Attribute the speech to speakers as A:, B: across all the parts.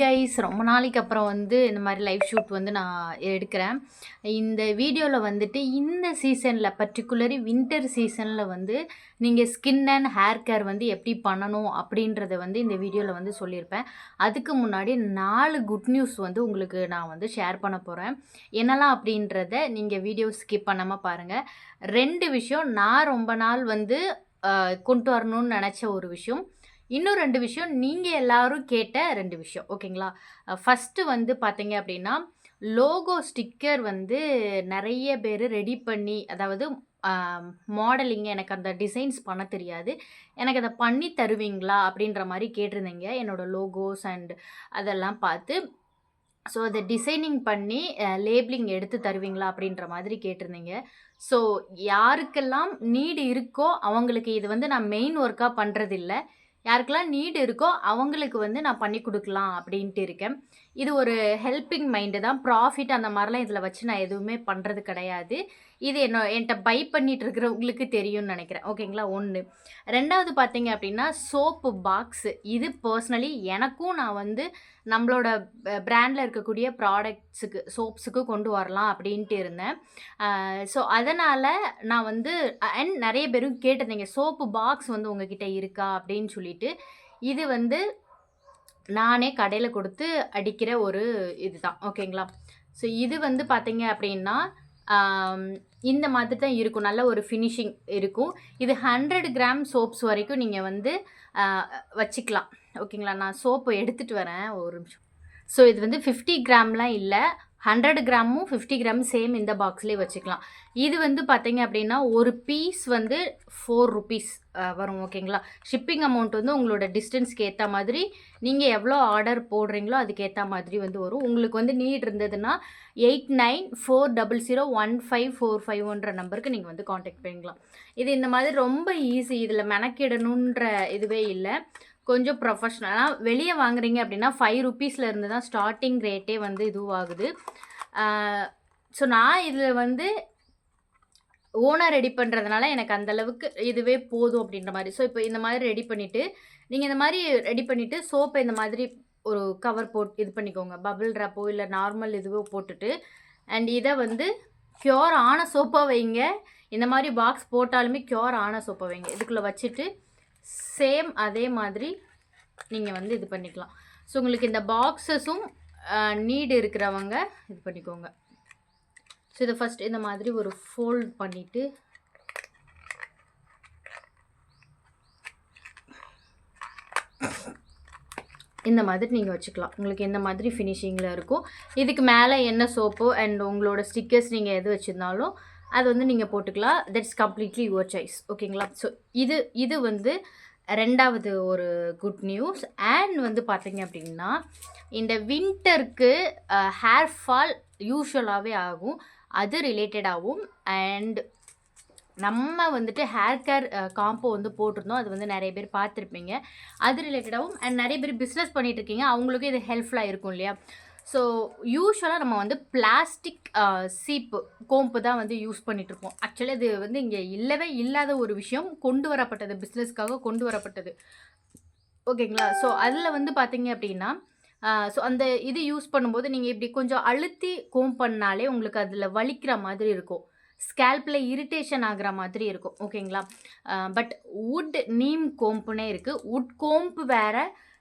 A: Guys ரொம்ப நாளைக்கு அப்புறம் வந்து இந்த மாதிரி லைவ் ஷூட் வந்து நான் எடுக்கிறேன். இந்த வீடியோவில் வந்துட்டு இந்த சீசனில் பர்டிகுலரி வின்டர் சீசனில் வந்து நீங்கள் ஸ்கின் அண்ட் ஹேர் கேர் வந்து எப்படி பண்ணணும் அப்படின்றத வந்து இந்த வீடியோவில் வந்து சொல்லியிருப்பேன். அதுக்கு முன்னாடி நாலு குட் நியூஸ் வந்து உங்களுக்கு நான் வந்து ஷேர் பண்ண போகிறேன் என்னெல்லாம் அப்படின்றத நீங்கள் வீடியோ ஸ்கிப் பண்ணாமல் பாருங்கள் ரெண்டு விஷயம் நான் ரொம்ப நாள் வந்து கொண்டு வரணும்னு நினச்ச ஒரு விஷயம். இன்னும் ரெண்டு விஷயம் நீங்கள் எல்லாரும் கேட்ட ரெண்டு விஷயம் ஓகேங்களா? ஃபஸ்ட்டு வந்து பார்த்தீங்க அப்படின்னா லோகோ ஸ்டிக்கர் வந்து நிறைய பேர் ரெடி பண்ணி அதாவது மாடலிங் எனக்கு அந்த டிசைன்ஸ் பண்ண தெரியாது. எனக்கு அதை பண்ணி தருவீங்களா அப்படின்ற மாதிரி கேட்டிருந்தீங்க என்னோடய லோகோஸ் அண்ட் அதெல்லாம் பார்த்து. ஸோ அதை டிசைனிங் பண்ணி லேபிளிங் எடுத்து தருவீங்களா அப்படின்ற மாதிரி கேட்டிருந்தீங்க. ஸோ யாருக்கெல்லாம் நீடு இருக்கோ அவங்களுக்கு இது வந்து நான் மெயின் ஒர்க்காக பண்ணுறதில்ல யாருக்கெல்லாம் நீடு இருக்கோ அவங்களுக்கு வந்து நான் பண்ணி கொடுக்கலாம் அப்படின்ட்டு இருக்கேன். இது ஒரு ஹெல்பிங் மைண்டு தான். ப்ராஃபிட் அந்த மாதிரிலாம் இதில் வச்சு நான் எதுவுமே பண்ணுறது கிடையாது. இது என்ன என்கிட்ட பை பண்ணிட்டு இருக்கிறவங்களுக்கு தெரியும்னு நினைக்கிறேன். ஓகேங்களா ஒன்று ரெண்டாவது பார்த்தீங்க அப்படின்னா சோப்பு பாக்ஸு இது பர்சனலி எனக்கும் நான் வந்து நம்மளோட ப்ராண்டில் இருக்கக்கூடிய ப்ராடக்ட்ஸுக்கு சோப்ஸுக்கு கொண்டு வரலாம் அப்படின்ட்டு இருந்தேன். ஸோ அதனால் நான் வந்து அண்ட் நிறைய பேரும் கேட்டிருந்தீங்க சோப்பு பாக்ஸ் வந்து உங்ககிட்ட இருக்கா அப்படின்னு சொல்லிட்டு. இது வந்து நானே கடையில் கொடுத்து அடிக்கிற ஒரு இதுதான். ஓகேங்களா ஸோ இது வந்து பார்த்தீங்க அப்படின்னா இந்த மாதிரி தான் இருக்கும். நல்ல ஒரு ஃபினிஷிங் இருக்கும். இது ஹண்ட்ரட் கிராம் சோப்ஸ் வரைக்கும் நீங்கள் வந்து வச்சுக்கலாம். ஓகேங்களா? நான் சோப்பு எடுத்துகிட்டு வரேன். ஒரு நிமிஷம். ஸோ இது வந்து ஃபிஃப்டி கிராம்லாம் இல்லை. ஹண்ட்ரட் கிராமும் ஃபிஃப்டி கிராம் சேம் இந்த பாக்ஸ்லேயே வச்சுக்கலாம். இது வந்து பார்த்தீங்க அப்படின்னா ஒரு பீஸ் வந்து ஃபோர் ருபீஸ் வரும் ஓகேங்களா ஷிப்பிங் அமௌண்ட் வந்து உங்களோட டிஸ்டன்ஸ்க்கு ஏற்ற மாதிரி நீங்கள் எவ்வளோ ஆர்டர் போடுறீங்களோ அதுக்கேற்ற மாதிரி வந்து வரும். உங்களுக்கு வந்து நீட் இருந்ததுன்னா eight nine four double zero one five four ஃபைவ்ன்ற நம்பருக்கு நீங்கள் வந்து காண்டாக்ட் பண்ணிக்கலாம். இது இந்த மாதிரி ரொம்ப ஈஸி இதில் மெனக்கிடணுன்ற இதுவே இல்லை. கொஞ்சம் ப்ரொஃபஷ்னலாக வெளியே வாங்குறீங்க அப்படின்னா ஃபைவ் ருப்பீஸ்லேருந்து தான் ஸ்டார்டிங் ரேட்டே வந்து இதுவாகுது. ஸோ நான் இதில் வந்து ஓனாக ரெடி பண்ணுறதுனால எனக்கு அந்தளவுக்கு இதுவே போதும் அப்படின்ற மாதிரி. ஸோ இப்போ இந்த மாதிரி ரெடி பண்ணிவிட்டு நீங்கள் இந்த மாதிரி ரெடி பண்ணிவிட்டு சோப்பை இந்த மாதிரி ஒரு கவர் போட் இது பண்ணிக்கோங்க. பபிள் ட்ராப்போ இல்லை நார்மல் இதுவோ போட்டுட்டு அண்ட் இதை வந்து க்யூர் ஆன சோப்பாக வைங்க. இந்த மாதிரி பாக்ஸ் போட்டாலுமே க்யூர் ஆன சோப்பாக வைங்க. இதுக்குள்ளே வச்சுட்டு சேம் அதே மாதிரி நீங்கள் வந்து இது பண்ணிக்கலாம். ஸோ உங்களுக்கு இந்த பாக்ஸஸும் நீடு இருக்கிறவங்க இது பண்ணிக்கோங்க. ஸோ இதை ஃபஸ்ட் இந்த மாதிரி ஒரு ஃபோல்ட் பண்ணிவிட்டு இந்த மாதிரி நீங்கள் வச்சுக்கலாம். உங்களுக்கு எந்த மாதிரி ஃபினிஷிங்கில் இருக்கும் இதுக்கு மேலே என்ன சோப்போ அண்ட் உங்களோட ஸ்டிக்கர்ஸ் நீங்கள் எது வச்சுருந்தாலும் அது வந்து நீங்கள் போட்டுக்கலாம். தட்ஸ் கம்ப்ளீட்லி யுவர் சாய்ஸ் ஓகேங்களா? ஸோ இது இது வந்து ரெண்டாவது ஒரு குட் நியூஸ் அண்ட் வந்து பார்த்தீங்க அப்படின்னா இந்த வின்டருக்கு ஹேர் ஃபால் யூஸ்வலாகவே ஆகும். அது ரிலேட்டடாகவும் அண்ட் நம்ம வந்துட்டு ஹேர் கேர் காம்போ வந்து போட்டிருந்தோம். அது வந்து நிறைய பேர் பார்த்துருப்பீங்க. அது ரிலேட்டடாகவும் அண்ட் நிறைய பேர் பிஸ்னஸ் பண்ணிகிட்ருக்கீங்க இருக்கீங்க. அவங்களுக்கும் இது ஹெல்ப்ஃபுல்லாக இருக்கும் இல்லையா? ஸோ யூஸ்வலாக நம்ம வந்து பிளாஸ்டிக் சீப்பு கோம்பு தான் வந்து யூஸ் பண்ணிகிட்ருப்போம் ஆக்சுவலி இது வந்து இங்கே இல்லவே இல்லாத ஒரு விஷயம். கொண்டு வரப்பட்டது பிஸ்னஸ்க்காக கொண்டு வரப்பட்டது. ஓகேங்களா ஸோ அதில் வந்து பார்த்தீங்க அப்படின்னா ஸோ அந்த இது யூஸ் பண்ணும்போது நீங்கள் இப்படி கொஞ்சம் அழுத்தி கோம் பண்ணாலே உங்களுக்கு அதில் வலிக்கிற மாதிரி இருக்கும். ஸ்கேல்பில் இரிட்டேஷன் ஆகிற மாதிரி இருக்கும். ஓகேங்களா பட் வுட் நீம் கோம்புனே இருக்குது வுட் கோம்பு வேற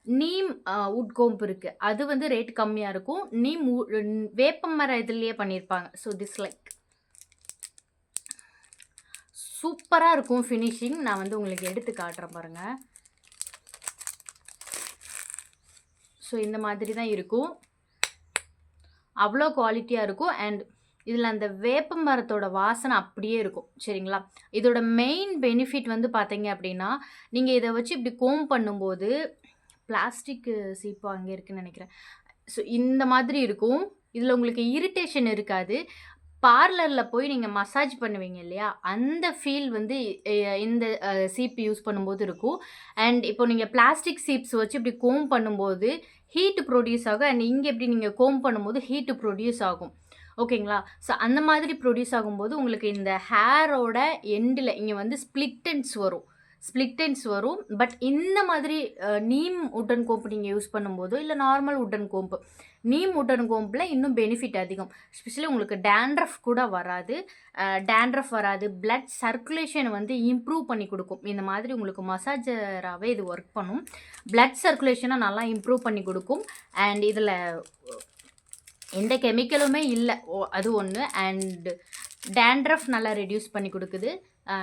A: நீம் உட்கோம்பு இருக்குது அது வந்து ரேட் கம்மியாக இருக்கும். நீம் wood- வேப்ப இதுலேயே பண்ணியிருப்பாங்க ஸோ திஸ் லைக் சூப்பராக இருக்கும் ஃபினிஷிங் நான் வந்து உங்களுக்கு எடுத்து காட்டுறேன் பாருங்கள் ஸோ இந்த மாதிரி தான் இருக்கும். அவ்வளோ குவாலிட்டியாக இருக்கும். அண்ட் இதில் அந்த வேப்ப மரத்தோட வாசனை அப்படியே இருக்கும். சரிங்களா? இதோட மெயின் பெனிஃபிட் வந்து பார்த்தீங்க அப்படின்னா நீங்கள் இதை வச்சு இப்படி கோம் பண்ணும்போது பிளாஸ்டிக் சீப்பு அங்கே இருக்குன்னு நினைக்கிறேன். ஸோ இந்த மாதிரி இருக்கும். இதில் உங்களுக்கு இரிட்டேஷன் இருக்காது. பார்லரில் போய் நீங்கள் மசாஜ் பண்ணுவீங்க இல்லையா? அந்த ஃபீல் வந்து இந்த சீப்பு யூஸ் பண்ணும்போது இருக்கும். அண்ட் இப்போ நீங்கள் பிளாஸ்டிக் சீப்ஸ் வச்சு இப்படி கோம் பண்ணும்போது ஹீட் ப்ரொடியூஸ் ஆகும். அண்ட் இங்கே இப்படி நீங்கள் கோம் பண்ணும்போது ஹீட்டு ப்ரொடியூஸ் ஆகும். ஓகேங்களா ஸோ அந்த மாதிரி ப்ரொடியூஸ் ஆகும்போது உங்களுக்கு இந்த ஹேரோட எண்டில் இங்கே வந்து ஸ்ப்ளிட்டன்ஸ் வரும். ஸ்ப்ளிட்டன்ஸ் வரும். பட் இந்த மாதிரி நீம் உட்டன் கோம்பு நீங்கள் யூஸ் பண்ணும்போதோ இல்லை normal wooden comb neem wooden கோம்பில் இன்னும் பெனிஃபிட் அதிகம். ஸ்பெஷலி உங்களுக்கு டேண்ட்ரஃப் கூட வராது. டேண்ட்ரஃப் வராது. பிளட் சர்க்குலேஷன் வந்து இம்ப்ரூவ் பண்ணி கொடுக்கும். இந்த மாதிரி உங்களுக்கு மசாஜராகவே இது ஒர்க் பண்ணும். பிளட் சர்க்குலேஷனை நல்லா இம்ப்ரூவ் பண்ணி கொடுக்கும். அண்ட் இதில் எந்த கெமிக்கலுமே இல்லை. அது ஒன்று அண்ட் டேண்ட்ரஃப் நல்லா ரெடியூஸ் பண்ணி கொடுக்குது.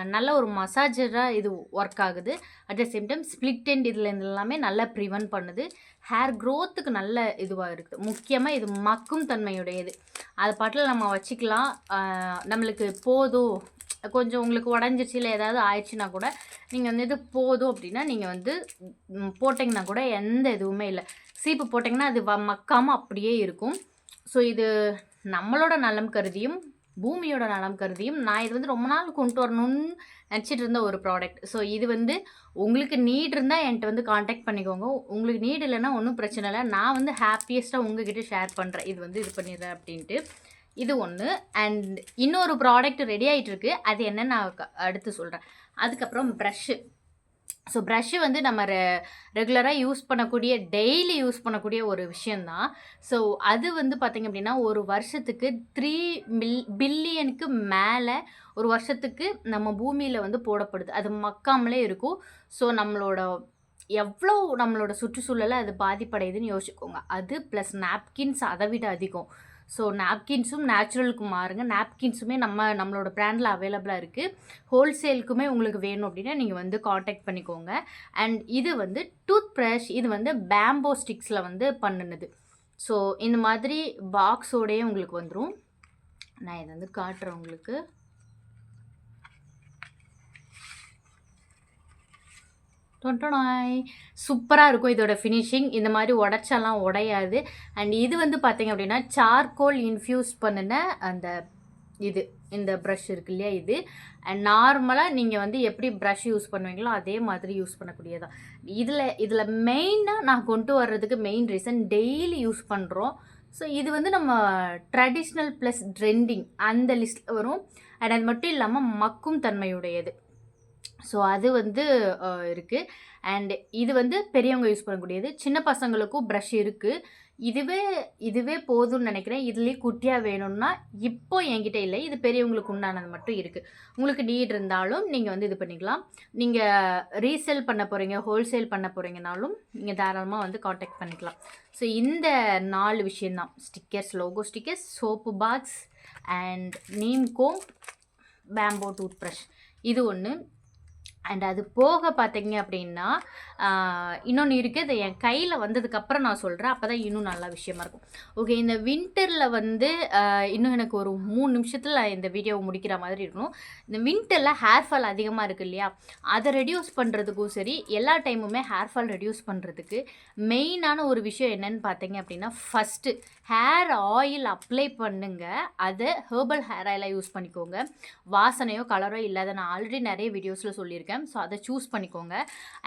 A: நல்ல ஒரு மசாஜராக இது ஒர்க் ஆகுது. At the same time split and இதில் எல்லாமே நல்லா ப்ரிவென்ட் பண்ணுது. ஹேர் க்ரோத்துக்கு நல்ல இதுவாக இருக்குது முக்கியமாக இது மக்கும் தன்மையுடையது. அது பாட்டில் நம்ம வச்சுக்கலாம். நம்மளுக்கு போதும். கொஞ்சம் உங்களுக்கு உடஞ்சிச்சு இல்லை ஏதாவது ஆயிடுச்சுன்னா கூட நீங்கள் வந்து இது போதும் அப்படின்னா நீங்கள் வந்து போட்டிங்கன்னா கூட எந்த இதுவுமே இல்லை. சீப்பு போட்டிங்கன்னா அது வ- அப்படியே இருக்கும். ஸோ இது நம்மளோட நலம் கருதியும் பூமியோட நலம் கருதியும் நான் இது வந்து ரொம்ப நாள் கொண்டு வரணும்னு நினச்சிட்டு இருந்த ஒரு ப்ராடக்ட் ஸோ இது வந்து உங்களுக்கு நீட் இருந்தால் என்கிட்ட வந்து காண்டாக்ட் பண்ணிக்கோங்க. உங்களுக்கு நீட் இல்லைன்னா ஒன்றும் பிரச்சனை இல்லை. நான் வந்து ஹாப்பியஸ்ட்டாக உங்ககிட்ட ஷேர் பண்ணுறேன் இது வந்து இது பண்ணிடுறேன் அப்படின்ட்டு. இது ஒன்று அண்ட் இன்னொரு ப்ராடக்ட் ரெடி ஆகிட்டு இருக்கு. அது என்னன்னு நான் க- அடுத்து சொல்கிறேன் அதுக்கப்புறம் ப்ரஷ்ஷு ஸோ ப்ரஷ்ஷு வந்து நம்ம ரெ ரெகுலராக யூஸ் பண்ணக்கூடிய டெய்லி யூஸ் பண்ணக்கூடிய ஒரு விஷயந்தான் ஸோ அது வந்து பார்த்திங்க அப்படின்னா ஒரு வருஷத்துக்கு த்ரீ மில் பில்லியனுக்கு மேலே ஒரு வருஷத்துக்கு நம்ம பூமியில் வந்து போடப்படுது. அது மக்காமலே இருக்கும். ஸோ நம்மளோட எவ்வளோ நம்மளோட சுற்றுச்சூழலை அது பாதிப்படையுதுன்னு யோசிச்சுக்கோங்க. அது ப்ளஸ் நாப்கின்ஸ் அதை விட அதிகம். ஸோ நாப்கின்ஸும் நேச்சுரலுக்கு மாறுங்க. நாப்கின்ஸுமே நம்ம நம்மளோட ப்ராண்டில் அவைலபிளாக இருக்குது ஹோல்சேலுக்குமே உங்களுக்கு வேணும் அப்படின்னா நீங்கள் வந்து காண்டாக்ட் பண்ணிக்கோங்க. அண்ட் இது வந்து டூத் ப்ரஷ் இது வந்து பேம்போ ஸ்டிக்ஸில் வந்து பண்ணுனது. ஸோ இந்த மாதிரி பாக்ஸோடயே உங்களுக்கு வந்துடும் நான் இதை வந்து காட்டுறேன் உங்களுக்கு. டொண்டனாய் சூப்பராக இருக்கும் இதோட ஃபினிஷிங் இந்த மாதிரி உடச்சாலாம் உடையாது. அண்ட் இது வந்து பார்த்தீங்க அப்படின்னா சார்கோல் இன்ஃப்யூஸ் பண்ணின அந்த இது இந்த ப்ரஷ் இருக்கு இல்லையா இது. அண்ட் நார்மலாக நீங்கள் வந்து எப்படி ப்ரஷ் யூஸ் பண்ணுவீங்களோ அதே மாதிரி யூஸ் பண்ணக்கூடியதான் இதில் இதில் மெயினாக நான் கொண்டு வர்றதுக்கு மெயின் ரீசன் டெய்லி யூஸ் பண்ணுறோம் ஸோ இது வந்து நம்ம ட்ரெடிஷ்னல் ப்ளஸ் ட்ரெண்டிங் அந்த லிஸ்ட்டில் வரும். அண்ட் அது மட்டும் இல்லாமல் மக்கும் தன்மையுடையது. ஸோ அது வந்து இருக்குது அண்ட் இது வந்து பெரியவங்க யூஸ் பண்ணக்கூடியது. சின்ன பசங்களுக்கும் ப்ரஷ் இருக்குது இதுவே இதுவே போதும்னு நினைக்கிறேன். இதுலேயே குட்டியாக வேணும்னா இப்போ என்கிட்ட இல்லை. இது பெரியவங்களுக்கு உண்டானது மட்டும் இருக்குது உங்களுக்கு நீட் இருந்தாலும் நீங்கள் வந்து இது பண்ணிக்கலாம். நீங்கள் ரீசேல் பண்ண போகிறீங்க ஹோல்சேல் பண்ண போகிறீங்கனாலும் நீங்கள் தாராளமாக வந்து காண்டாக்ட் பண்ணிக்கலாம். ஸோ இந்த நாலு விஷயந்தான் stickers logo stickers soap box and நீம்கோ bamboo toothbrush இது ஒன்று அண்ட் அது போக பார்த்தீங்க அப்படின்னா இன்னொன்று இருக்குது இது என் கையில் வந்ததுக்கப்புறம் நான் சொல்கிறேன் அப்போ தான் இன்னும் நல்ல விஷயமா இருக்கும். ஓகே இந்த வின்டரில் வந்து இன்னும் எனக்கு ஒரு மூணு நிமிஷத்தில் இந்த வீடியோவை முடிக்கிற மாதிரி இருக்கணும். இந்த வின்டரில் ஹேர் ஃபால் அதிகமாக இருக்குது இல்லையா? அதை ரெடியூஸ் பண்ணுறதுக்கும் சரி எல்லா டைமுமே ஹேர் ஃபால் ரெடியூஸ் பண்ணுறதுக்கு மெயினான ஒரு விஷயம் என்னன்னு பார்த்தீங்க அப்படின்னா ஃபஸ்ட்டு ஹேர் ஆயில் அப்ளை பண்ணுங்க. அதை ஹெர்பல் ஹேர் ஆயிலாக யூஸ் பண்ணிக்கோங்க. வாசனையோ கலரோ இல்லாத நான் ஆல்ரெடி நிறைய வீடியோஸில் சொல்லியிருக்கேன். ஸோ அதை சூஸ் பண்ணிக்கோங்க.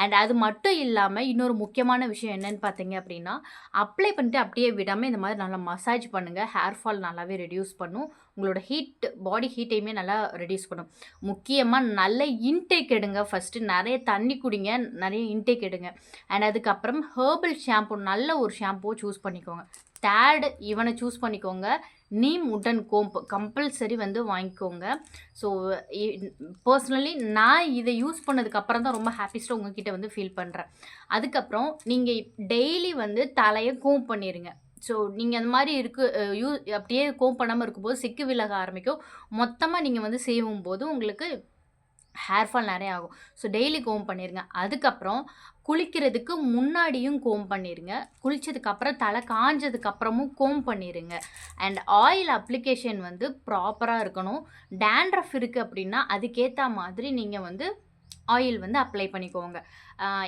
A: அண்ட் அது மட்டும் இல்லாமல் இன்னொரு முக்கியமான விஷயம் என்னென்னு பார்த்தீங்க அப்படின்னா அப்ளை பண்ணிட்டு அப்படியே விடாமல் இந்த மாதிரி நல்லா மசாஜ் பண்ணுங்கள் ஹேர் ஃபால் நல்லாவே ரெடியூஸ் பண்ணும். உங்களோட ஹீட் பாடி ஹீட்டையுமே நல்லா ரெடியூஸ் பண்ணும். முக்கியமாக நல்ல இன்டேக் எடுங்க. ஃபஸ்ட்டு நிறைய தண்ணி குடிங்க. நிறைய இன்டேக் எடுங்க. அண்ட் அதுக்கப்புறம் ஹேர்பல் ஷாம்பு நல்ல ஒரு ஷாம்புவை சூஸ் பண்ணிக்கோங்க. தேர்டு இவனை சூஸ் பண்ணிக்கோங்க. நீம் உட்டன் கோம்பு. கம்பல்சரி வந்து வாங்கிக்கோங்க. ஸோ பர்சனலி நான் இதை யூஸ் பண்ணதுக்கப்புறம் தான் ரொம்ப ஹாப்பிஸ்ட்டாக உங்ககிட்ட வந்து ஃபீல் பண்ணுறேன் அதுக்கப்புறம் நீங்கள் டெய்லி வந்து தலையை கோம் பண்ணிடுங்க ஸோ நீங்கள் அந்த மாதிரி இருக்கு யூ அப்படியே கோம் பண்ணாமல் இருக்கும்போது சிக்கு விலக ஆரம்பிக்கும். மொத்தமாக நீங்கள் வந்து செய்யும் போது உங்களுக்கு ஹேர் ஃபால் நிறைய ஆகும். ஸோ டெய்லி கோம் பண்ணிடுங்க அதுக்கப்புறம் குளிக்கிறதுக்கு முன்னாடியும் கோம் பண்ணிடுங்க குளித்ததுக்கப்புறம் தலை காஞ்சதுக்கப்புறமும் கோம் பண்ணிடுங்க அண்ட் ஆயில் அப்ளிகேஷன் வந்து ப்ராப்பராக இருக்கணும். டேண்ட்ரஃப் இருக்குது அப்படின்னா அதுக்கேற்ற மாதிரி நீங்கள் வந்து ஆயில் வந்து அப்ளை பண்ணிக்கோங்க.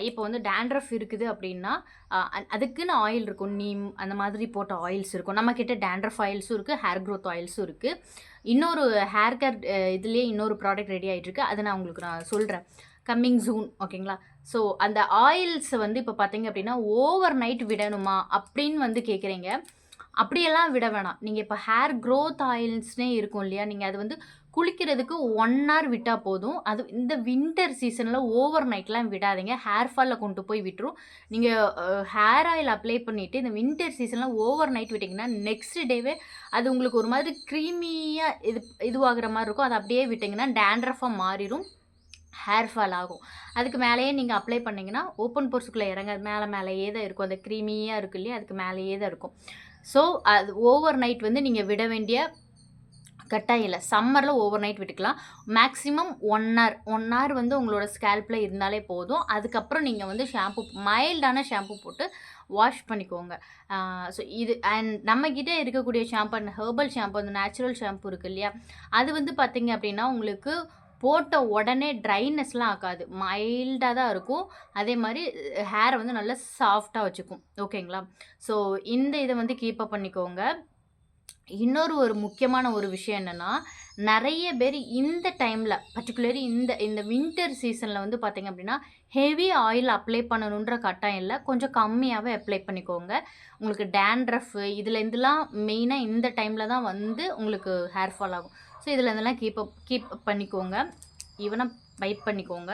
A: இப்போ வந்து டேண்ட்ரஃப் இருக்குது அப்படின்னா அ- அதுக்குன்னு ஆயில் இருக்கும். நீம் அந்த மாதிரி போட்ட ஆயில்ஸ் இருக்கும். நம்மக்கிட்ட டேண்ட்ரஃப் ஆயில்ஸும் இருக்குது ஹேர் க்ரோத் ஆயில்ஸும் இருக்குது இன்னொரு ஹேர் கேர் இதுலேயே இன்னொரு ப்ராடக்ட் ரெடி ஆகிட்டுருக்கு அதை நான் உங்களுக்கு நான் சொல்கிறேன் கம்மிங் ஜூன் ஓகேங்களா ஸோ அந்த ஆயில்ஸ் வந்து இப்போ பார்த்தீங்க அப்படின்னா ஓவர் நைட் விடணுமா அப்படின்னு வந்து கேட்குறீங்க அப்படியெல்லாம் விட வேணாம். நீங்கள் இப்போ ஹேர் க்ரோத் ஆயில்ஸ்னே இருக்கும் இல்லையா? நீங்கள் அது வந்து குளிக்கிறதுக்கு ஒன் ஹவர் விட்டால் போதும். அது இந்த வின்டர் சீசனில் ஓவர் நைட்லாம் விடாதீங்க. ஹேர் ஃபாலில் கொண்டு போய் விட்டுரும். நீங்கள் ஹேர் ஆயில் அப்ளை பண்ணிவிட்டு இந்த வின்டர் சீசனில் ஓவர் நைட் விட்டிங்கன்னா நெக்ஸ்ட் டேவே அது உங்களுக்கு ஒரு மாதிரி க்ரீமியாக இது இதுவாகிற மாதிரி இருக்கும். அதை அப்படியே விட்டிங்கன்னா டேண்ட்ரஃபாக மாறிடும். ஹேர் ஃபால் ஆகும். அதுக்கு மேலேயே நீங்கள் அப்ளை பண்ணிங்கன்னா ஓப்பன் போர்ஸுக்குள்ளே இறங்க மேலே மேலேயே தான் இருக்கும். அந்த க்ரீமியாக இருக்கும் இல்லையா? அதுக்கு மேலேயே தான் இருக்கும். ஸோ அது ஓவர் நைட் வந்து நீங்கள் விட வேண்டிய கட்டாயம் இல்லை. சம்மரில் ஓவர் நைட் விட்டுக்கலாம். Maximum one hour one hour வந்து உங்களோட ஸ்கேல்ப்பில் இருந்தாலே போதும். அதுக்கப்புறம் நீங்கள் வந்து ஷாம்பு மைல்டான ஷாம்பு போட்டு வாஷ் பண்ணிக்கோங்க. ஸோ இது அண்ட் நம்மக்கிட்ட இருக்கக்கூடிய ஷாம்பு அந்த ஹெர்பல் ஷாம்பு அந்த நேச்சுரல் ஷாம்பு இருக்குது இல்லையா? அது வந்து பார்த்திங்க அப்படின்னா உங்களுக்கு போட்ட உடனே ட்ரைனஸ்லாம் ஆகாது. மைல்டாக தான் இருக்கும். அதே மாதிரி ஹேரை வந்து நல்லா சாஃப்டாக வச்சுக்கும். ஓகேங்களா? ஸோ இந்த இதை வந்து கீப்பப் பண்ணிக்கோங்க. இன்னொரு ஒரு முக்கியமான ஒரு விஷயம் என்னென்னா நிறைய பேர் இந்த டைமில் பர்டிகுலரி இந்த இந்த வின்டர் சீசனில் வந்து பார்த்திங்க அப்படின்னா ஹெவி ஆயில் அப்ளை பண்ணணுன்ற கட்டாயம் இல்லை. கொஞ்சம் கம்மியாகவே அப்ளை பண்ணிக்கோங்க. உங்களுக்கு டேண்ட்ரஃப் இதில் இருந்துலாம் மெயினாக இந்த டைமில் தான் வந்து உங்களுக்கு ஹேர் ஃபால் ஆகும். ஸோ இதில் இருந்தெல்லாம் கீப் அப் கீப் பண்ணிக்கோங்க. ஈவனாக வைப் பண்ணிக்கோங்க.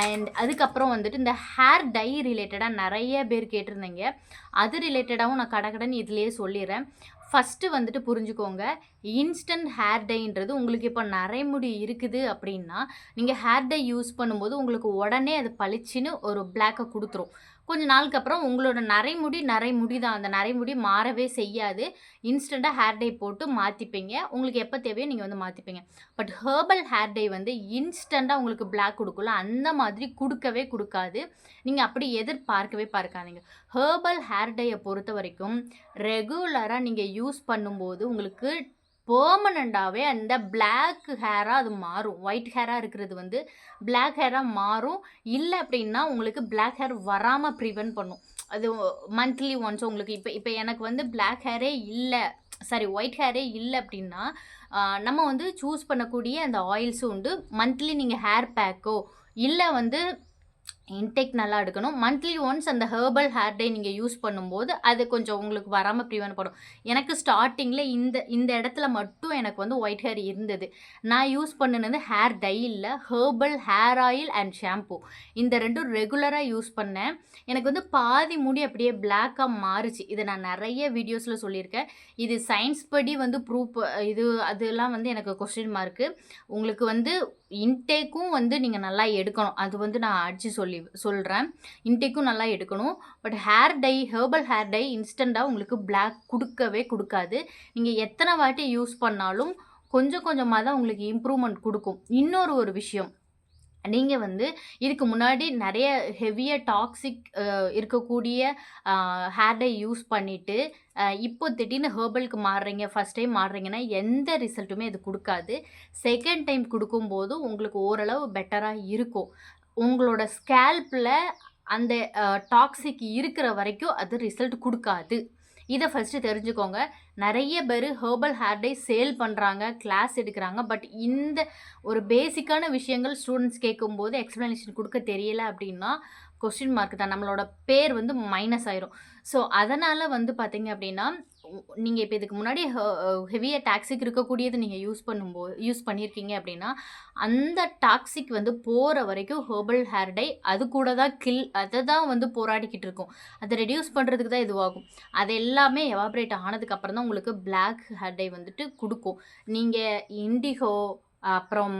A: அண்ட் அதுக்கப்புறம் வந்துட்டு இந்த ஹேர் டை ரிலேட்டடாக நிறைய பேர் கேட்டிருந்தீங்க. அது ரிலேட்டடாகவும் நான் கடகடன்னு இதுலேயே சொல்லிடுறேன். ஃபஸ்ட்டு வந்துட்டு புரிஞ்சுக்கோங்க. இன்ஸ்டன்ட் ஹேர் டைன்றது உங்களுக்கு இப்போ நரைமுடி இருக்குது அப்படின்னா நீங்கள் ஹேர் டை யூஸ் பண்ணும்போது உங்களுக்கு உடனே அது பளிச்சுன்னு ஒரு பிளாக்கை கொடுத்துரும். கொஞ்ச நாளுக்கு அப்புறம் உங்களோட நரைமுடி நரைமுடி தான். அந்த நரைமுடி மாறவே செய்யாது. இன்ஸ்டண்ட்டாக ஹேர் டை போட்டு மாற்றிப்பீங்க உங்களுக்கு எப்போ தேவையோ நீங்கள் வந்து மாற்றிப்பீங்க பட் ஹேர்பல் ஹேர் டை வந்து இன்ஸ்டண்ட்டாக உங்களுக்கு பிளாக் கொடுக்கல. அந்த மாதிரி கொடுக்கவே கொடுக்காது. நீங்கள் அப்படி எதிர்பார்க்கவே பார்க்காதீங்க. ஹேர்பல் ஹேர் டையை பொறுத்த வரைக்கும் ரெகுலராக நீங்கள் யூஸ் பண்ணும்போது உங்களுக்கு பெர்மனண்ட்டாகவே அந்த பிளாக் ஹேராக அது மாறும். ஒயிட் ஹேராக இருக்கிறது வந்து பிளாக் ஹேராக மாறும். இல்லை அப்படின்னா உங்களுக்கு பிளாக் ஹேர் வராமல் ப்ரிவென்ட் பண்ணும். அது மந்த்லி ஒன்ஸ் உங்களுக்கு இப்போ இப்போ எனக்கு வந்து பிளாக் ஹேரே இல்லை. சாரி ஒயிட் ஹேரே இல்லை அப்படின்னா நம்ம வந்து சூஸ் பண்ணக்கூடிய அந்த ஆயில்ஸும் உண்டு. மந்த்லி நீங்கள் ஹேர் பேக்கோ இல்லை வந்து இன்டேக் நல்லா எடுக்கணும். மந்த்லி ஒன்ஸ் அந்த ஹேர்பல் ஹேர் டே நீங்கள் யூஸ் பண்ணும்போது அது கொஞ்சம் உங்களுக்கு வராமல் ப்ரிவென்ட் பண்ணும். எனக்கு ஸ்டார்டிங்கில் இந்த இந்த இடத்துல மட்டும் எனக்கு வந்து ஒயிட் ஹேர் இருந்தது. நான் யூஸ் பண்ணினது ஹேர் டை இல்லை herbal hair oil and shampoo இந்த ரெண்டும் ரெகுலராக யூஸ் பண்ணேன். எனக்கு வந்து பாதி முடி அப்படியே பிளாக்காக மாறுச்சு. இதை நான் நிறைய வீடியோஸில் சொல்லியிருக்கேன். இது சயின்ஸ் படி வந்து ப்ரூஃப் இது அதெல்லாம் வந்து எனக்கு கொஸ்டின் மார்க்கு உங்களுக்கு வந்து இன்டேக்கும் வந்து நீங்கள் நல்லா எடுக்கணும். அது வந்து நான் அடித்து சொல்லி சொல்கிறேன் இன்டேக்கும் நல்லா எடுக்கணும். But hair dye herbal hair dye இன்ஸ்டண்ட்டாக உங்களுக்கு பிளாக் கொடுக்கவே கொடுக்காது. நீங்கள் எத்தனை வாட்டி யூஸ் பண்ணாலும் கொஞ்சம் கொஞ்சமாக தான் உங்களுக்கு இம்ப்ரூவ்மெண்ட் கொடுக்கும். இன்னொரு ஒரு விஷயம். நீங்கள் வந்து இதுக்கு முன்னாடி நிறைய ஹெவியாக டாக்ஸிக் இருக்கக்கூடிய ஹேர் டை யூஸ் பண்ணிவிட்டு இப்போ திடீர்னு ஹேர்பலுக்கு மாறுறீங்க ஃபஸ்ட் டைம் மாறுறீங்கன்னா எந்த ரிசல்ட்டுமே இது கொடுக்காது. செகண்ட் டைம் கொடுக்கும்போது உங்களுக்கு ஓரளவு பெட்டராக இருக்கும். உங்களோட ஸ்கேல்பில் அந்த டாக்ஸிக் இருக்கிற வரைக்கும் அது ரிசல்ட் கொடுக்காது. இதை ஃபஸ்ட்டு தெரிஞ்சுக்கோங்க. நிறைய பேர் ஹேர்பல் ஹேர் டை சேல் பண்ணுறாங்க கிளாஸ் எடுக்கிறாங்க பட் இந்த ஒரு பேசிக்கான விஷயங்கள் ஸ்டூடெண்ட்ஸ் கேட்கும்போது எக்ஸ்ப்ளனேஷன் கொடுக்க தெரியலை அப்படின்னா கொஸ்டின் மார்க் தான். நம்மளோட பேர் வந்து மைனஸ் ஆயிரும். ஸோ அதனால் வந்து பார்த்தீங்க அப்படின்னா நீங்கள் இப்போ இதுக்கு முன்னாடி ஹெவியாக டாக்ஸிக் இருக்கக்கூடியது நீங்கள் யூஸ் பண்ணும்போது யூஸ் பண்ணியிருக்கீங்க அப்படின்னா அந்த டாக்ஸிக் வந்து போகிற வரைக்கும் ஹெர்பல் ஹேர் டை அது கூட தான் கில் அதை தான் வந்து போராடிக்கிட்டு இருக்கும். அதை ரெடியூஸ் பண்ணுறதுக்கு தான் இதுவாகும். அது எல்லாமே எவாப்ரேட் ஆனதுக்கப்புறம் தான் உங்களுக்கு பிளாக் ஹேர் டை வந்துட்டு கொடுக்கும். நீங்கள் இண்டிகோ அப்புறம்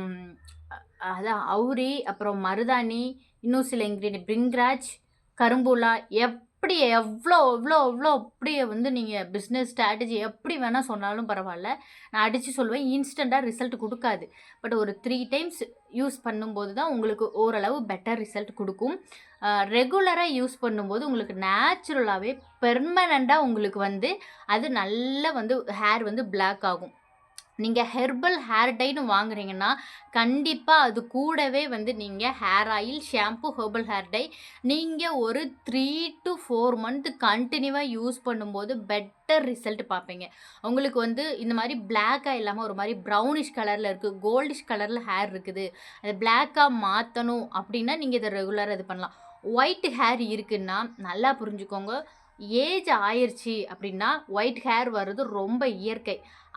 A: அதான் அவுரி அப்புறம் மருதாணி இன்னும் சில இன்க்ரீடியன் பிரிங்ராஜ் கரும்புலா எப் எப்படி எவ்வளோ எவ்வளோ எவ்வளோ அப்படியே வந்து நீங்கள் பிஸ்னஸ் ஸ்ட்ராட்டஜி எப்படி வேணால் சொன்னாலும் பரவாயில்ல. நான் அடித்து சொல்லுவேன் இன்ஸ்டண்ட்டாக ரிசல்ட் கொடுக்காது. பட் ஒரு த்ரீ டைம்ஸ் யூஸ் பண்ணும்போது தான் உங்களுக்கு ஓரளவு பெட்டர் ரிசல்ட் கொடுக்கும். ரெகுலராக யூஸ் பண்ணும்போது உங்களுக்கு நேச்சுரலாகவே பெர்மனண்ட்டாக உங்களுக்கு வந்து அது நல்லா வந்து ஹேர் வந்து பிளாக் ஆகும். நீங்கள் ஹெர்பல் ஹேர் டைன்னு வாங்குறீங்கன்னா கண்டிப்பாக அது கூடவே வந்து நீங்கள் hair oil shampoo herbal hair dye நீங்கள் ஒரு த்ரீ டு ஃபோர் மந்த் கண்டினியூவாக யூஸ் பண்ணும்போது பெட்டர் ரிசல்ட் பார்ப்பீங்க. உங்களுக்கு வந்து இந்த மாதிரி பிளாக்காக இல்லாமல் ஒரு மாதிரி ப்ரௌனிஷ் கலரில் இருக்குது கோல்டிஷ் கலரில் ஹேர் இருக்குது அதை பிளாக்காக மாற்றணும் அப்படின்னா நீங்கள் இதை ரெகுலராக இது பண்ணலாம். ஒயிட் ஹேர் இருக்குன்னா நல்லா புரிஞ்சுக்கோங்க ஏஜ் ஆயிடுச்சு அப்படின்னா ஒயிட் ஹேர் வர்றது ரொம்ப இயற்கை.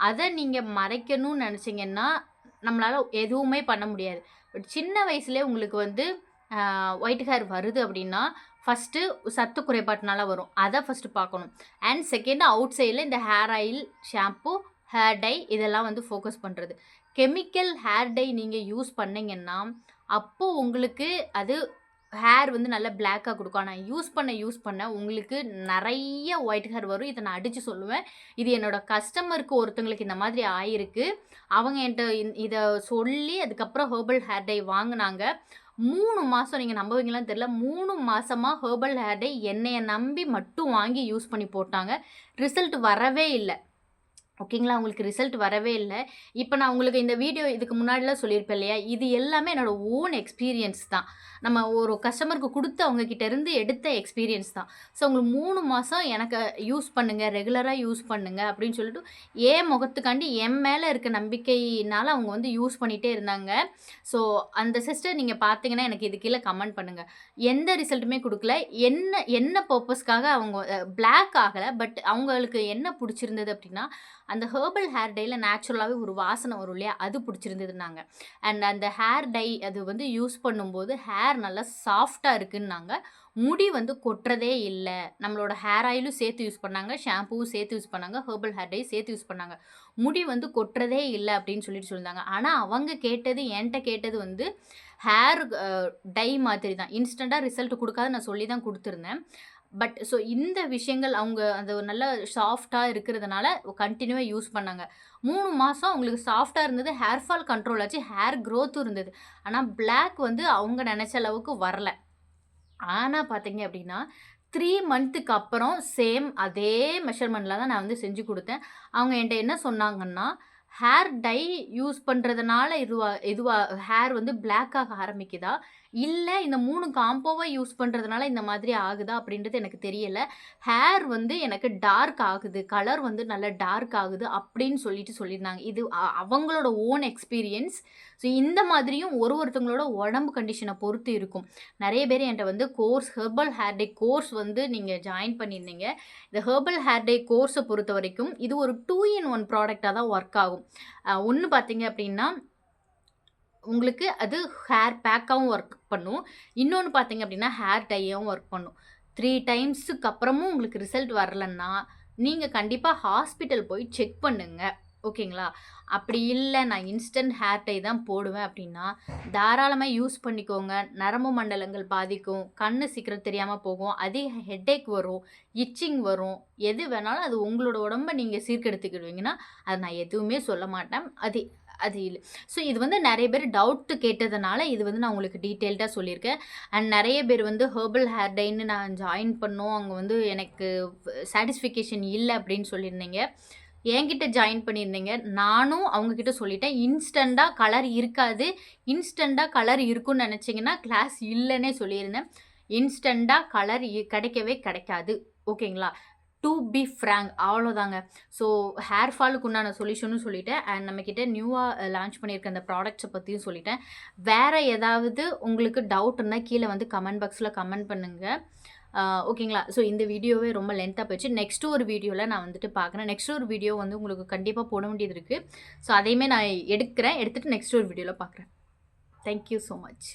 A: அதை நீங்கள் மறைக்கணும்னு நினச்சிங்கன்னா நம்மளால் எதுவுமே பண்ண முடியாது. பட் சின்ன வயசுலேயே உங்களுக்கு வந்து ஒயிட் ஹேர் வருது அப்படின்னா ஃபஸ்ட்டு சத்து குறைபாட்டினால வரும். அதை ஃபஸ்ட்டு பார்க்கணும். அண்ட் செகண்ட் அவுட் சைடில் இந்த hair oil shampoo hair dye இதெல்லாம் வந்து ஃபோக்கஸ் பண்ணுறது கெமிக்கல் ஹேர் டை நீங்கள் யூஸ் பண்ணிங்கன்னா அப்போது உங்களுக்கு அது ஹேர் வந்து நல்லா பிளாக்காக கொடுக்கும். ஆனால் யூஸ் பண்ண யூஸ் பண்ண உங்களுக்கு நிறைய ஒயிட் ஹேர் வரும். இதை நான் அடித்து சொல்லுவேன். இது என்னோடய கஸ்டமருக்கு ஒருத்தங்களுக்கு இந்த மாதிரி ஆயிருக்கு. அவங்க என்கிட்ட இதை சொல்லி அதுக்கப்புறம் ஹேர்பல் ஹேர் டை வாங்கினாங்க. மூணு மாதம் நீங்கள் நம்புவீங்களான்னு தெரில மூணு மாதமாக ஹேர்பல் ஹேர் டை என்னையை நம்பி மட்டும் வாங்கி யூஸ் பண்ணி போட்டாங்க. ரிசல்ட் வரவே இல்லை. ஓகேங்களா? உங்களுக்கு ரிசல்ட் வரவே இல்லை. இப்போ நான் உங்களுக்கு இந்த வீடியோ இதுக்கு முன்னாடிலாம் சொல்லியிருப்பேன் இல்லையா? இது எல்லாமே என்னோடய ஓன் எக்ஸ்பீரியன்ஸ் தான். நம்ம ஒரு கஸ்டமருக்கு கொடுத்து அவங்கக்கிட்ட இருந்து எடுத்த எக்ஸ்பீரியன்ஸ் தான். ஸோ உங்களுக்கு மூணு மாதம் எனக்கு யூஸ் பண்ணுங்கள் ரெகுலராக யூஸ் பண்ணுங்கள் அப்படின்னு சொல்லிட்டு ஏன் முகத்துக்காண்டி என் மேலே இருக்க நம்பிக்கையினால் அவங்க வந்து யூஸ் பண்ணிகிட்டே இருந்தாங்க. ஸோ அந்த சிஸ்டர் நீங்கள் பார்த்தீங்கன்னா எனக்கு இது கீழே கமெண்ட் பண்ணுங்கள் எந்த ரிசல்ட்டுமே கொடுக்கல. என்ன என்ன பர்பஸ்க்காக அவங்க பிளாக் ஆகலை. பட் அவங்களுக்கு என்ன பிடிச்சிருந்தது அப்படின்னா அந்த ஹேர்பல் ஹேர் டையில் நேச்சுரலாகவே ஒரு வாசனை வரும் இல்லையா? அது பிடிச்சிருந்ததுனாங்க அண்ட் அந்த ஹேர் டை அது வந்து யூஸ் பண்ணும்போது ஹேர் நல்லா சாஃப்டாக இருக்குன்னாங்க. முடி வந்து கொட்டுறதே இல்லை. நம்மளோட ஹேர் ஆயிலும் சேர்த்து யூஸ் பண்ணாங்க. ஷாம்பூவும் சேர்த்து யூஸ் பண்ணாங்க. ஹேர்பல் ஹேர் டை சேர்த்து யூஸ் பண்ணாங்க. முடி வந்து கொட்டுறதே இல்லை அப்படின்னு சொல்லிட்டு சொல்லியிருந்தாங்க. ஆனால் அவங்க கேட்டது என்கிட்ட கேட்டது வந்து ஹேர் டை மாதிரி தான். இன்ஸ்டண்ட்டாக ரிசல்ட் கொடுக்காத நான் சொல்லி தான் கொடுத்துருந்தேன். பட் ஸோ இந்த விஷயங்கள் அவங்க அந்த நல்ல சாஃப்டாக இருக்கிறதுனால கண்டினியூவாக யூஸ் பண்ணாங்க. மூணு மாதம் அவங்களுக்கு சாஃப்டாக இருந்தது ஹேர் ஃபால் கண்ட்ரோல் ஆச்சு ஹேர் க்ரோத்தும் இருந்தது. ஆனால் பிளாக் வந்து அவங்க நினச்ச அளவுக்கு வரல. ஆனால் பார்த்தீங்க அப்படின்னா த்ரீ மந்த்துக்கு அப்புறம் சேம் அதே மெஷர்மெண்ட்டில் தான் நான் வந்து செஞ்சு கொடுத்தேன். அவங்க என்கிட்ட என்ன சொன்னாங்கன்னா ஹேர் டை யூஸ் பண்ணுறதுனால இதுவாக இதுவாக ஹேர் வந்து பிளாக் ஆக ஆரம்பிக்குதா? இல்லை இந்த மூணு காம்போவை யூஸ் பண்ணுறதுனால இந்த மாதிரி ஆகுதா அப்படின்றது எனக்கு தெரியலை. ஹேர் வந்து எனக்கு டார்க் ஆகுது கலர் வந்து நல்ல டார்க் ஆகுது அப்படின்னு சொல்லிட்டு சொல்லியிருந்தாங்க. இது அவங்களோட ஓன் எக்ஸ்பீரியன்ஸ் ஸோ இந்த மாதிரியும் ஒரு ஒருத்தவங்களோட உடம்பு கண்டிஷனை பொறுத்து இருக்கும். நிறைய பேர் என்கிட்ட வந்து course herbal hair dye course வந்து நீங்கள் ஜாயின் பண்ணியிருந்தீங்க. இந்த ஹெர்பல் ஹேர் டே கோர்ஸை பொறுத்த வரைக்கும் இது ஒரு டூ இன் ஒன் ப்ராடக்டாக தான் ஒர்க் ஆகும். ஒன்று பார்த்தீங்க அப்படின்னா உங்களுக்கு அது ஹேர் பேக்காகவும் ஒர்க் பண்ணும். இன்னொன்று பார்த்தீங்க அப்படின்னா ஹேர் டையாகவும் ஒர்க் பண்ணும். த்ரீ டைம்ஸுக்கு அப்புறமும் உங்களுக்கு ரிசல்ட் வரலன்னா நீங்கள் கண்டிப்பாக ஹாஸ்பிட்டல் போய் செக் பண்ணுங்கள் ஓகேங்களா? அப்படி இல்லை நான் இன்ஸ்டன்ட் ஹேர் டை தான் போடுவேன் அப்படின்னா தாராளமாக யூஸ் பண்ணிக்கோங்க. நரம்பு மண்டலங்கள் பாதிக்கும் கண் சீக்கிரம் தெரியாமல் போகும் அதிக ஹெட்டேக் வரும் இச்சிங் வரும். எது வேணாலும் அது உங்களோட உடம்ப நீங்கள் சீர்கெடுத்துக்கிடுவீங்கன்னா அது நான் எதுவுமே சொல்ல மாட்டேன். அது அது இல்லை. ஸோ இது வந்து நிறைய பேர் டவுட்டு கேட்டதுனால இது வந்து நான் உங்களுக்கு டீட்டெயில்டாக சொல்லியிருக்கேன். அண்ட் நிறைய பேர் வந்து ஹேர்பல் ஹேர் டைன்னு நான் ஜாயின் பண்ணோம். அங்கே வந்து எனக்கு சாட்டிஸ்ஃபிகேஷன் இல்லை அப்படின்னு சொல்லியிருந்தீங்க. என்கிட்ட ஜாயின் பண்ணியிருந்தீங்க. நானும் அவங்கக்கிட்ட சொல்லிட்டேன். இன்ஸ்டண்ட்டாக கலர் இருக்காது. இன்ஸ்டண்ட்டாக கலர் இருக்குன்னு நினச்சிங்கன்னா கிளாஸ் இல்லைன்னே சொல்லியிருந்தேன். இன்ஸ்டண்ட்டாக கலர் கிடைக்கவே கிடைக்காது. ஓகேங்களா டு பி ஃப்ரேங்க் அவ்வளோதாங்க ஸோ ஹேர் ஃபாலுக்கு உண்டான சொல்யூஷனும் சொல்லிட்டேன். அண்ட் நம்மக்கிட்ட நியூவாக லான்ச் பண்ணியிருக்க அந்த ப்ராடக்ட்ஸை பற்றியும் சொல்லிட்டேன். வேறு ஏதாவது உங்களுக்கு டவுட் இருந்தால் கீழே வந்து கமெண்ட் பாக்ஸில் கமெண்ட் பண்ணுங்கள் ஓகேங்களா ஸோ இந்த வீடியோவே ரொம்ப லென்த்தாக போயிடுச்சு. நெக்ஸ்ட்டு ஒரு வீடியோவில் நான் வந்துட்டு பார்க்குறேன். நெக்ஸ்ட் ஒரு வீடியோ வந்து உங்களுக்கு கண்டிப்பாக போட வேண்டியது இருக்குது ஸோ அதையுமே நான் எடுக்கிறேன். எடுத்துகிட்டு நெக்ஸ்ட் ஒரு வீடியோவில் பார்க்குறேன். Thank you so much